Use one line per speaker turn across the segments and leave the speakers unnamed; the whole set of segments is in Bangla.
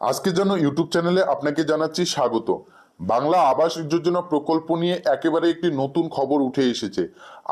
আজকের জন্য ইউটিউব চ্যানেলে আপনাকে জানাচ্ছি স্বাগত। বাংলা আবাস যোজনা প্রকল্প নিয়ে একেবারে একটি নতুন খবর উঠে এসেছে।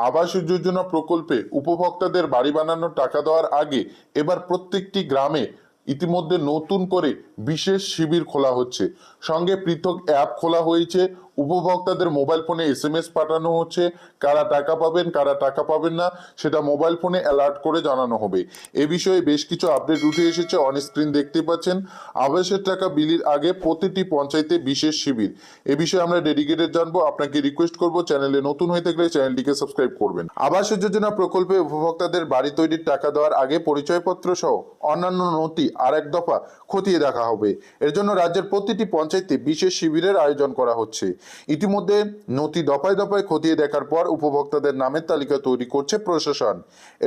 আবাস যোজনা প্রকল্পে উপভোক্তাদের বাড়ি বানানোর টাকা দেওয়ার আগে এবার প্রত্যেকটি গ্রামে ইতিমধ্যে নতুন করে বিশেষ শিবির খোলা হচ্ছে। সঙ্গে পৃথক অ্যাপ খোলা হয়েছে। উপভোক্তাদের মোবাইল ফোনে এস এম এস পাঠানো হচ্ছে। কারা টাকা পাবেন, কারা টাকা পাবেন না, সেটা মোবাইল ফোনে অ্যালার্ট করে জানানো হবে। এ বিষয়ে বেশ কিছু আপডেট উঠে এসেছে, অন স্ক্রিন দেখতে পাচ্ছেন। আবাসের টাকা বিলির আগে প্রতিটি পঞ্চায়েতে বিশেষ শিবির। এ বিষয়ে আমরা ডেডিকেটেড জানব। আপনাকে রিকোয়েস্ট করব, চ্যানেলে নতুন হয়ে থাকলে চ্যানেলটিকে সাবস্ক্রাইব করবেন। আবাস যোজনা প্রকল্পে উপভোক্তাদের বাড়ি তৈরির টাকা দেওয়ার আগে পরিচয়পত্র সহ অন্যান্য নথি আর এক দফা খতিয়ে দেখা হবে। এর জন্য রাজ্যের প্রতিটি পঞ্চায়েতে বিশেষ শিবিরের আয়োজন করা হচ্ছে। ইতিমধ্যে নথি দফায় দফায় খতিয়ে দেখার পর উপভোক্তাদের নামের তালিকা তৈরি করছে প্রশাসন।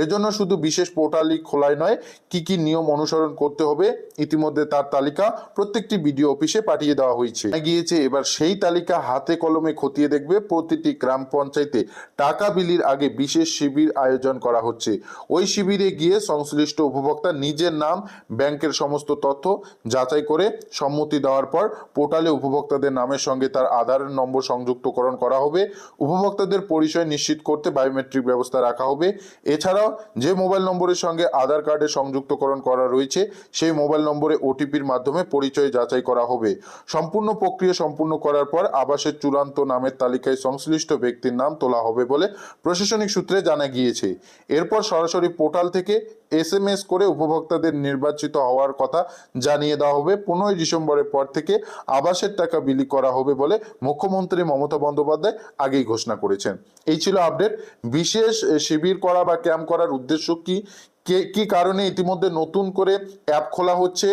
এর জন্য শুধু বিশেষ পোর্টালই খোলাই নয়, কি কি নিয়ম অনুসরণ করতে হবে ইতিমধ্যে তার তালিকা প্রত্যেকটি বিডিও অফিসে পাঠিয়ে দেওয়া হয়েছে। গিয়েছে, এবার সেই তালিকা হাতে কলমে খতিয়ে দেখবে প্রতিটি গ্রাম পঞ্চায়েতে টাকা বিলির আগে বিশেষ শিবির আয়োজন করা হচ্ছে। ওই শিবিরে গিয়ে সংশ্লিষ্ট উপভোক্তা নিজের নাম, ব্যাংকের সমস্ত তথ্য যাচাই করে সম্মতি দেওয়ার পর পোর্টালে উপভোক্তাদের নামের সঙ্গে তার আধার নম্বর সংযুক্তকরণ করা হবে। উপভোক্তাদের পরিচয় নিশ্চিত করতে বায়োমেট্রিক ব্যবস্থা রাখা হবে। এছাড়াও যে মোবাইল নম্বরের সঙ্গে আধার কার্ডের সংযুক্তকরণ করা রয়েছে, সেই মোবাইল নম্বরে ওটিপির মাধ্যমে পরিচয় যাচাই করা হবে। সম্পূর্ণ প্রক্রিয়া সম্পূর্ণ করার পর আবাসের চূড়ান্ত নামের তালিকায় সংশ্লিষ্ট ব্যক্তির নাম তোলা হবে বলে প্রশাসনিক সূত্রে জানা গিয়েছে। এরপর সরাসরি পোর্টাল থেকে এস এম এস করে উপভোক্তাদের নির্বাচিত হওয়ার কথা জানিয়ে দেওয়া হবে। পনেরোই ডিসেম্বরের পর থেকে আবাসের টাকা বিলি করা হবে বলে মুখ্যমন্ত্রী মমতা বন্দ্যোপাধ্যায় আগেই ঘোষণা করেছেন। এই ছিল আপডেট। বিশেষ শিবির করা বা ক্যাম্প করার উদ্দেশ্য কি? কে, কি কারণে ইতিমধ্যে নতুন করে অ্যাপ খোলা হচ্ছে?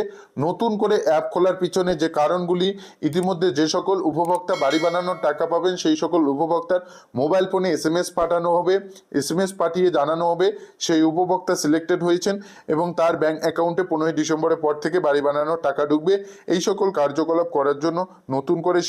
নতুন করে অ্যাপ খোলার পিছনে যে কারণগুলি, ইতিমধ্যে যে সকল উপভোক্তা বাড়ি বানানোর টাকা পাবেন, সেই সকল উপভোক্তার মোবাইল ফোনে এস এম এস পাঠানো হবে। এস এম এস পাঠিয়ে জানানো হবে, সেই উপভোক্তা সিলেক্টেড হয়েছেন এবং তার ব্যাংক অ্যাকাউন্টে পনেরোই ডিসেম্বরের পর থেকে বাড়ি বানানোর টাকা ঢুকবে। এই সকল কার্যকলাপ করার জন্য নতুন করে